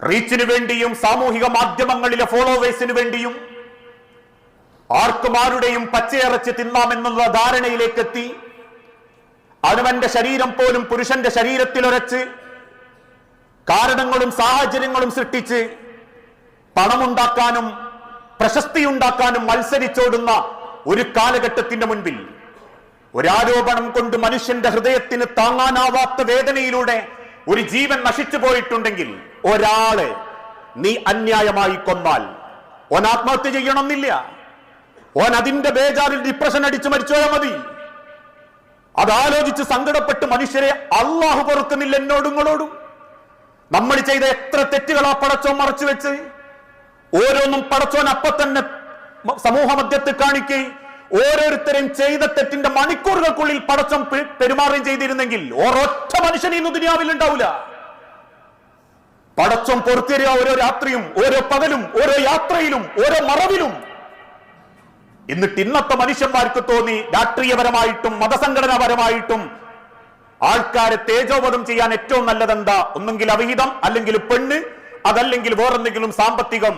റീച്ചിന് വേണ്ടിയും സാമൂഹിക മാധ്യമങ്ങളിലെ ഫോളോവേഴ്സിന് വേണ്ടിയും ആർക്കും ആരുടെയും പച്ചയിറച്ച് തിന്നാമെന്നുള്ള ധാരണയിലേക്കെത്തി. അവനവന്റെ ശരീരം പോലും പുരുഷന്റെ ശരീരത്തിലൊരച്ച് കാരണങ്ങളും സാഹചര്യങ്ങളും സൃഷ്ടിച്ച് പണമുണ്ടാക്കാനും പ്രശസ്തിയുണ്ടാക്കാനും മത്സരിച്ചോടുന്ന ഒരു കാലഘട്ടത്തിന്റെ മുൻപിൽ ഒരാരോപണം കൊണ്ട് മനുഷ്യന്റെ ഹൃദയത്തിന് താങ്ങാനാവാത്ത വേദനയിലൂടെ ഒരു ജീവൻ നശിച്ചു പോയിട്ടുണ്ടെങ്കിൽ ഒരാളെ നീ അന്യായമായി കൊന്നാൽ ഓൻ ആത്മഹത്യ ചെയ്യണമെന്നില്ല. ഓൻ അതിന്റെ ബേജാറിൽ ഡിപ്രഷൻ അടിച്ചു മരിച്ചോയാ മതി. അതാലോചിച്ച് സങ്കടപ്പെട്ട് മനുഷ്യരെ അള്ളാഹു പൊറുക്കുന്നില്ല എന്നോടും നിങ്ങളോടും നമ്മൾ ചെയ്ത എത്ര തെറ്റുകളാ പടച്ചോൻ മറച്ചു വെച്ച്. ഓരോന്നും പടച്ചോൻ അപ്പൊ തന്നെ സമൂഹ മധ്യത്തിൽ കാണിക്കുകയും ഓരോരുത്തരും ചെയ്ത തെറ്റിന്റെ മണിക്കൂറുകൾക്കുള്ളിൽ പടച്ചം പെരുമാറുകയും ചെയ്തിരുന്നെങ്കിൽ ഓരോറ്റ മനുഷ്യൻ ഇന്ന് ദുനിയാവിൽ ഉണ്ടാവില്ല പടച്ചോൻ പൊറുത്തരിക ഓരോ രാത്രിയും ഓരോ പകലും ഓരോ യാത്രയിലും ഓരോ മറവിലും. എന്നിട്ട് ഇന്നത്തെ മനുഷ്യന്മാർക്ക് തോന്നി രാഷ്ട്രീയപരമായിട്ടും മതസംഘടനാപരമായിട്ടും ആൾക്കാരെ തേജോവധം ചെയ്യാൻ ഏറ്റവും നല്ലതെന്താ? ഒന്നെങ്കിൽ അവിഹിതം അല്ലെങ്കിൽ പെണ്ണ് അതല്ലെങ്കിൽ വേറെന്തെങ്കിലും സാമ്പത്തികം.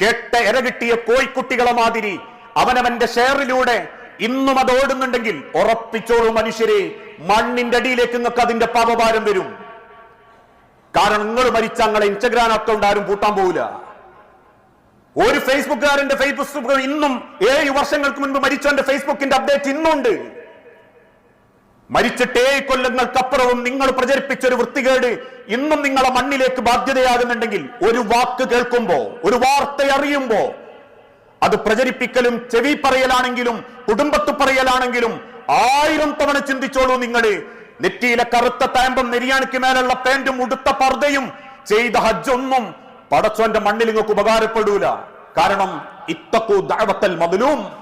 കേട്ട ഇരകിട്ടിയ കിട്ടിയ കോഴിക്കുട്ടികളെ മാതിരി അവനവന്റെ ഷെയറിലൂടെ ഇന്നും അത് ഓടുന്നുണ്ടെങ്കിൽ ഉറപ്പിച്ചോളൂ മനുഷ്യരെ മണ്ണിന്റെ അടിയിലേക്ക് നിങ്ങൾക്ക് അതിന്റെ പാപഭാരം വരും. കാരണം നിങ്ങൾ മരിച്ച നിങ്ങളെ ഇൻസ്റ്റഗ്രാം അക്കൗണ്ട് ആരും പൂട്ടാൻ പോവില്ല. ഒരു ഫേസ്ബുക്കുകാരന്റെ ഫേസ്ബുക്ക് ഇന്നും ഏഴ് വർഷങ്ങൾക്ക് മുൻപ് മരിച്ചവന്റെ ഫേസ്ബുക്കിന്റെ അപ്ഡേറ്റ് ഇന്നുണ്ട്. മരിച്ചിട്ട് ഏഴ് കൊല്ലങ്ങൾക്കപ്പുറവും നിങ്ങൾ പ്രചരിപ്പിച്ച ഒരു വൃത്തികേട് ഇന്നും നിങ്ങളെ മണ്ണിലേക്ക് ബാധ്യതയാകുന്നുണ്ടെങ്കിൽ ഒരു വാക്ക് കേൾക്കുമ്പോ ഒരു വാർത്ത അറിയുമ്പോ അത് പ്രചരിപ്പിക്കലും ചെവി പറയലാണെങ്കിലും കുടുംബത്ത് പറയലാണെങ്കിലും ആയിരം തവണ ചിന്തിച്ചോളൂ നിങ്ങൾ. നെറ്റിയിലെ കറുത്ത താമ്പം നെരിയാണിക്ക് മേലുള്ള പാന്റും ഉടുത്ത പർദ്ദയും ചെയ്ത ഹജ്ജൊന്നും പടച്ചോന്റെ മണ്ണിൽ നിങ്ങൾക്ക് ഉപകാരപ്പെടൂല. കാരണം ഇത്തക്കൂ ദഅവത്തൽ മതിലും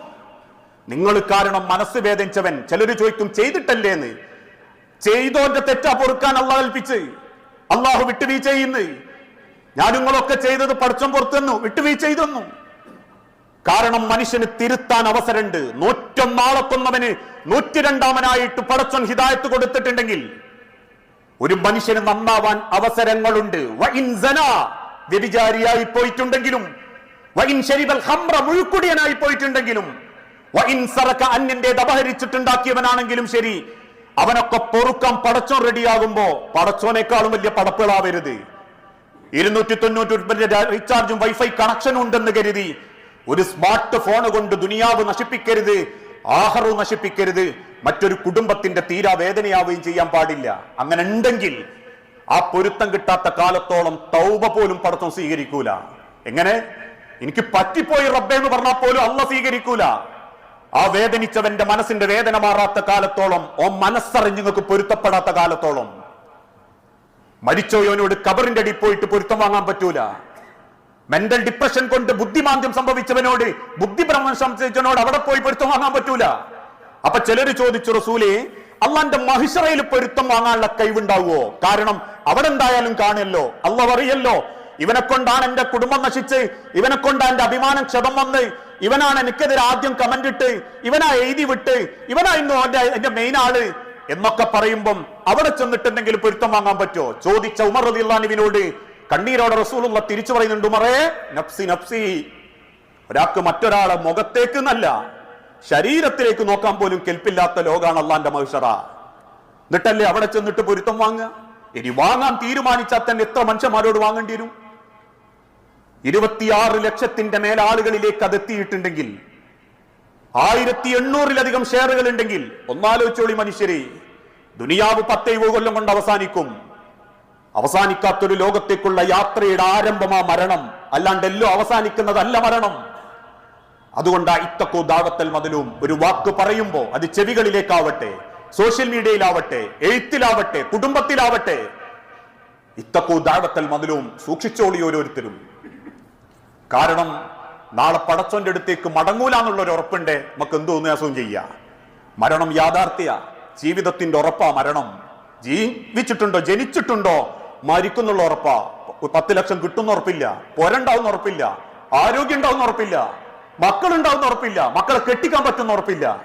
നിങ്ങൾ കാരണം മനസ്സ് വേദനിച്ചവൻ. ചിലര് ചോദിക്കും ചെയ്തിട്ടല്ലേന്ന്. ചെയ്തോന്റെ തെറ്റാ പൊറുക്കാൻ അള്ളാഹ് കൽപ്പിച്ച്. അള്ളാഹു വിട്ടുവീഴ്ച ചെയ്യുന്നു. ഞാൻ നിങ്ങളൊക്കെ ചെയ്തത് പഠിച്ചം പുറത്തുനിന്നു വിട്ടുവീഴ്ച ചെയ്തെന്നു. കാരണം മനുഷ്യന് തിരുത്താൻ അവസരമുണ്ട്. നൂറ്റൊന്നാളെ കൊന്നവന് നൂറ്റിരണ്ടാമനായിട്ട് പടച്ചൻ ഹിതായത്ത് കൊടുത്തിട്ടുണ്ടെങ്കിൽ ഒരു മനുഷ്യന് നന്നാവാൻ അവസരങ്ങളുണ്ട്. വ്യഭിചാരിയായി പോയിട്ടുണ്ടെങ്കിലും മുഴുക്കുടിയനായി പോയിട്ടുണ്ടെങ്കിലും അന്യന്റേത് അപഹരിച്ചിട്ടുണ്ടാക്കിയവനാണെങ്കിലും ശരി അവനൊക്കെ പൊറുക്കാൻ പടച്ചോൻ റെഡിയാകുമ്പോ പടച്ചോനേക്കാളും വലിയ പടപ്പുകളാവരുത്. ഇരുന്നൂറ്റി തൊണ്ണൂറ്റി റീചാർജും വൈഫൈ കണക്ഷനും ഉണ്ടെന്ന് കരുതി ഒരു സ്മാർട്ട് ഫോൺ കൊണ്ട് ദുനിയാവ് നശിപ്പിക്കരുത്. ആഹാരവും നശിപ്പിക്കരുത്. മറ്റൊരു കുടുംബത്തിന്റെ തീരാ വേദനയാവുകയും ചെയ്യാൻ പാടില്ല. അങ്ങനെ ഉണ്ടെങ്കിൽ ആ പൊരുത്തം കിട്ടാത്ത കാലത്തോളം തൗബ പോലും പടത്തം സ്വീകരിക്കൂല. എങ്ങനെ? എനിക്ക് പറ്റിപ്പോയി റബ്ബേ എന്ന് പറഞ്ഞാൽ പോലും അല്ല സ്വീകരിക്കൂല. ആ വേദനിച്ചവന്റെ മനസ്സിന്റെ വേദന മാറാത്ത കാലത്തോളം ഓ മനസ്സറിഞ്ഞ് നിങ്ങൾക്ക് പൊരുത്തപ്പെടാത്ത കാലത്തോളം. മരിച്ചോയോനോട് കബറിന്റെ അടി പോയിട്ട് പൊരുത്തം വാങ്ങാൻ പറ്റൂല. മെന്റൽ ഡിപ്രഷൻ കൊണ്ട് ബുദ്ധിമാന്ദ്യം സംഭവിച്ചവനോട് ബുദ്ധിഭ്രമം സംഭവിച്ചവനോട് അവിടെ പോയി പൊരുത്തം വാങ്ങാൻ പറ്റൂല. അപ്പൊ ചിലര് ചോദിച്ചു റസൂലെ അള്ളാന്റെ മഹിഷറയിൽ പൊരുത്തം വാങ്ങാനുള്ള കഴിവുണ്ടാവുമോ കാരണം അവിടെ എന്തായാലും കാണുമല്ലോ. അള്ള പറയല്ലോ ഇവനെ കൊണ്ടാണ് എന്റെ കുടുംബം നശിച്ച് ഇവനെ കൊണ്ടാണ് എന്റെ അഭിമാനം ക്ഷതം വന്ന് ഇവനാണ് എനിക്കെതിരെ ആദ്യം കമന്റ് ഇട്ട് ഇവനാ എഴുതി വിട്ട് ഇവനാ എന്റെ എന്റെ മെയിൻ ആൾ എന്നൊക്കെ പറയുമ്പം അവിടെ ചെന്നിട്ടുണ്ടെങ്കിൽ പൊരുത്തം വാങ്ങാൻ പറ്റുമോ? ചോദിച്ച ഉമർ റദിള്ളാനുവിനോട് കണ്ണീരോടെ റസൂലുള്ള തിരിച്ചു പറയുന്നുണ്ട് മറേ നഫ്സി നഫ്സി. ഒരാൾക്ക് മറ്റൊരാളെ മുഖത്തേക്ക് എന്നല്ല ശരീരത്തിലേക്ക് നോക്കാൻ പോലും കെൽപ്പില്ലാത്ത ലോകാണ് അള്ളാന്റെ മഹിഷറ. എന്നിട്ടല്ലേ അവിടെ ചെന്നിട്ട് പൊരുത്തം വാങ്ങുക? ഇനി വാങ്ങാൻ തീരുമാനിച്ചാൽ തന്നെ എത്ര മനുഷ്യന്മാരോട് വാങ്ങേണ്ടി വരും? ഇരുപത്തിയാറ് ലക്ഷത്തിന്റെ മേലാളുകളിലേക്ക് അത് എത്തിയിട്ടുണ്ടെങ്കിൽ ആയിരത്തി എണ്ണൂറിലധികം ഷെയറുകൾ ഉണ്ടെങ്കിൽ ഒന്നാലോചിച്ചോളി മനുഷ്യരെ ദുനിയാവ് പത്തേ കൊല്ലം കൊണ്ട് അവസാനിക്കും. അവസാനിക്കാത്തൊരു ലോകത്തേക്കുള്ള യാത്രയുടെ ആരംഭമാ മരണം. അല്ലാണ്ടെല്ലോ അവസാനിക്കുന്നതല്ല മരണം. അതുകൊണ്ട് ഇത്തക്കോ ദാവത്തൽ മതിലും ഒരു വാക്ക് പറയുമ്പോൾ അത് ചെവികളിലേക്കാവട്ടെ സോഷ്യൽ മീഡിയയിലാവട്ടെ എഴുത്തിലാവട്ടെ കുടുംബത്തിലാവട്ടെ. ഇത്തക്കോ ദാവത്തൽ മതിലും സൂക്ഷിച്ചോളി ഓരോരുത്തരും. കാരണം നാളെ പടച്ചോന്റെ അടുത്തേക്ക് മടങ്ങൂലെന്നുള്ള ഒരു ഉറപ്പുണ്ട്. നമുക്ക് എന്ത് തോന്നിയാസവും ചെയ്യാം? മരണം യാഥാർത്ഥ്യ. ജീവിതത്തിന്റെ ഉറപ്പാ മരണം. ജീവിച്ചിട്ടുണ്ടോ? ജനിച്ചിട്ടുണ്ടോ? മരിക്കുന്നുള്ള ഉറപ്പാ. പത്ത് ലക്ഷം കിട്ടുന്ന ഉറപ്പില്ല. പൊരണ്ടാവുന്ന ഉറപ്പില്ല. ആരോഗ്യം ഉണ്ടാവുന്ന ഉറപ്പില്ല. മക്കൾ ഉണ്ടാവുന്ന ഉറപ്പില്ല. മക്കളെ കെട്ടിക്കാൻ പറ്റുന്ന ഉറപ്പില്ല.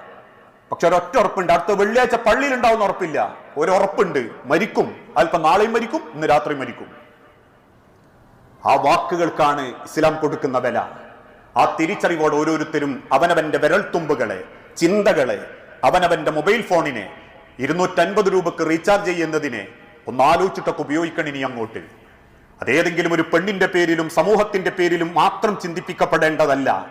പക്ഷെ ഒരൊറ്റ ഉറപ്പുണ്ട്. അടുത്ത വെള്ളിയാഴ്ച പള്ളിയിൽ ഉണ്ടാവുന്ന ഉറപ്പില്ല. ഒരു ഉറപ്പുണ്ട്. മരിക്കും. അല്പം നാളെയും മരിക്കും. ഇന്ന് രാത്രി മരിക്കും. ആ വാക്കുകൾക്കാണ് ഇസ്ലാം കൊടുക്കുന്ന വില. ആ തിരിച്ചറിവോട് ഓരോരുത്തരും അവനവന്റെ വിരൽത്തുമ്പുകളെ ചിന്തകളെ അവനവന്റെ മൊബൈൽ ഫോണിനെ ഇരുന്നൂറ്റൻപത് രൂപക്ക് റീചാർജ് ചെയ്യുന്നതിനെ ഒന്ന് ആലോചിച്ചിട്ടൊക്കെ ഉപയോഗിക്കണം ഇനി അങ്ങോട്ട്. അതേതെങ്കിലും ഒരു പെണ്ണിന്റെ പേരിലും സമൂഹത്തിന്റെ പേരിലും മാത്രം ചിന്തിപ്പിക്കപ്പെടേണ്ടതല്ല.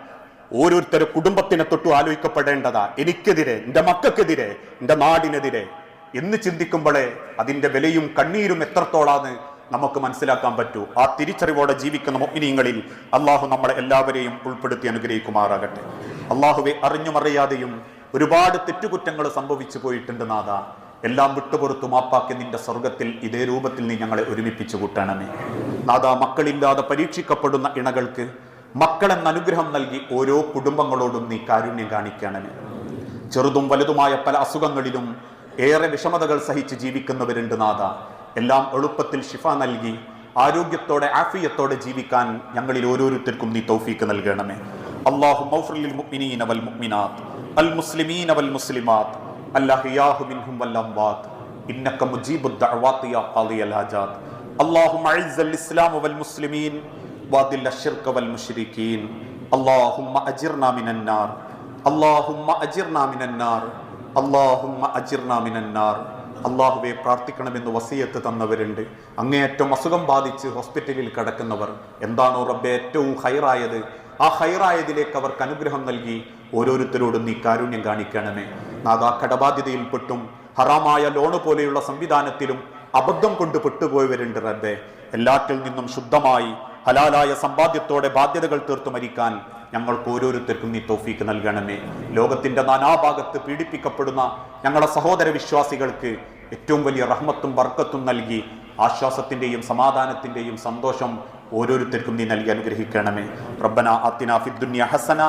ഓരോരുത്തരും കുടുംബത്തിനെ തൊട്ടു ആലോചിക്കപ്പെടേണ്ടതാ. എനിക്കെതിരെ എന്റെ മക്കൾക്കെതിരെ എന്റെ നാടിനെതിരെ. എന്ന് ചിന്തിക്കുമ്പോഴേ അതിന്റെ വിലയും കണ്ണീരും എത്രത്തോളാന്ന് നമുക്ക് മനസ്സിലാക്കാൻ പറ്റൂ. ആ തിരിച്ചറിവോടെ ജീവിക്കുന്ന മൊമിനിയങ്ങളിൽ അള്ളാഹു നമ്മളെ എല്ലാവരെയും ഉൾപ്പെടുത്തി അനുഗ്രഹിക്കുമാറാകട്ടെ. അള്ളാഹുവെ അറിഞ്ഞുമറിയാതെയും ഒരുപാട് തെറ്റുകുറ്റങ്ങൾ സംഭവിച്ചു പോയിട്ടുണ്ട് നാഥ. എല്ലാം വിട്ടുപുറത്തു മാപ്പാക്കി നിന്റെ സ്വർഗത്തിൽ ഇതേ രൂപത്തിൽ നീ ഞങ്ങളെ ഒരുമിപ്പിച്ചു കൂട്ടണമേ. നാഥ മക്കളില്ലാതെ പരീക്ഷിക്കപ്പെടുന്ന ഇണകൾക്ക് മക്കളെന്ന അനുഗ്രഹം നൽകി ഓരോ കുടുംബങ്ങളോടും നീ കാരുണ്യം കാണിക്കണമേ. ചെറുതും വലുതുമായ പല അസുഖങ്ങളിലും ഏറെ വിഷമതകൾ സഹിച്ച് ജീവിക്കുന്നവരുണ്ട് നാഥ എല്ലാം എളുപ്പത്തിൽ ഷിഫ നൽകി ആരോഗ്യത്തോടെ ആഫിയത്തോടെ ജീവിക്കാൻ ഞങ്ങളിൽ ഓരോരുത്തർക്കും നീ തൗഫീക്ക് നൽകണമേ. അള്ളാഹു മുഅ്മിനീന വൽ അൽ മുസ്ലിമീന വൽ മുസ്ലിമാത്ത് അല്ലഹിയാഹു മിൻഹും വൽ അംവാത്ത് ഇന്നക മുജീബുദ് ദഅവാത്തി യാ ഖാദിയൽ ഹാജാത്ത് اللهم اعز الاسلام والمسلمين واذل الشرك والمشركين اللهم اجرنا من النار اللهم اجرنا من النار اللهم اجرنا من النار അള്ളാഹുവെ പ്രാർത്ഥിക്കണമെന്ന് വസീയത്ത് തന്നവരുണ്ട് അങ്ങേയറ്റം അസുഖം ബാധിച്ച് ഹോസ്പിറ്റലിൽ കിടക്കുന്നവർ എന്താണോ റബ്ബെ ഏറ്റവും ഹൈറായത് ആ ഹൈറായതിലേക്ക് അവർക്ക് അനുഗ്രഹം നൽകി ഓരോരുത്തരോടും നീ കാരുണ്യം കാണിക്കണമേ നാദാ കടബാധ്യതയിൽപ്പെട്ടും ഹറാമായ ലോണ് പോലെയുള്ള സംവിധാനത്തിലും അബദ്ധം കൊണ്ട് പെട്ടുപോയവരുണ്ട് റബ്ബെ. എല്ലാറ്റിൽ നിന്നും ശുദ്ധമായി ഹലാലായ സമ്പാദ്യത്തോടെ ബാധ്യതകൾ തീർത്തു മരിക്കാൻ ഞങ്ങൾക്ക് ഓരോരുത്തർക്കും നീ തോഫീക്ക് നൽകണമേ. ലോകത്തിന്റെ നാനാഭാഗത്ത് പീഡിപ്പിക്കപ്പെടുന്ന ഞങ്ങളുടെ സഹോദര വിശ്വാസികൾക്ക് ഏറ്റവും വലിയ റഹ്മത്തും വർക്കത്തും നൽകി ആശ്വാസത്തിന്റെയും സമാധാനത്തിന്റെയും സന്തോഷം ഓരോരുത്തർക്കും നീ നൽകി അനുഗ്രഹിക്കണമേ. റബ്ബന അത്തിനാ ഫിദ്ദുനിയ ഹസന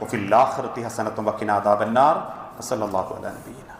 വഫിൽ ആഖിറതി ഹസനത്തും വഖിനാ അദാബന്നാർ. وصلى الله على نبينا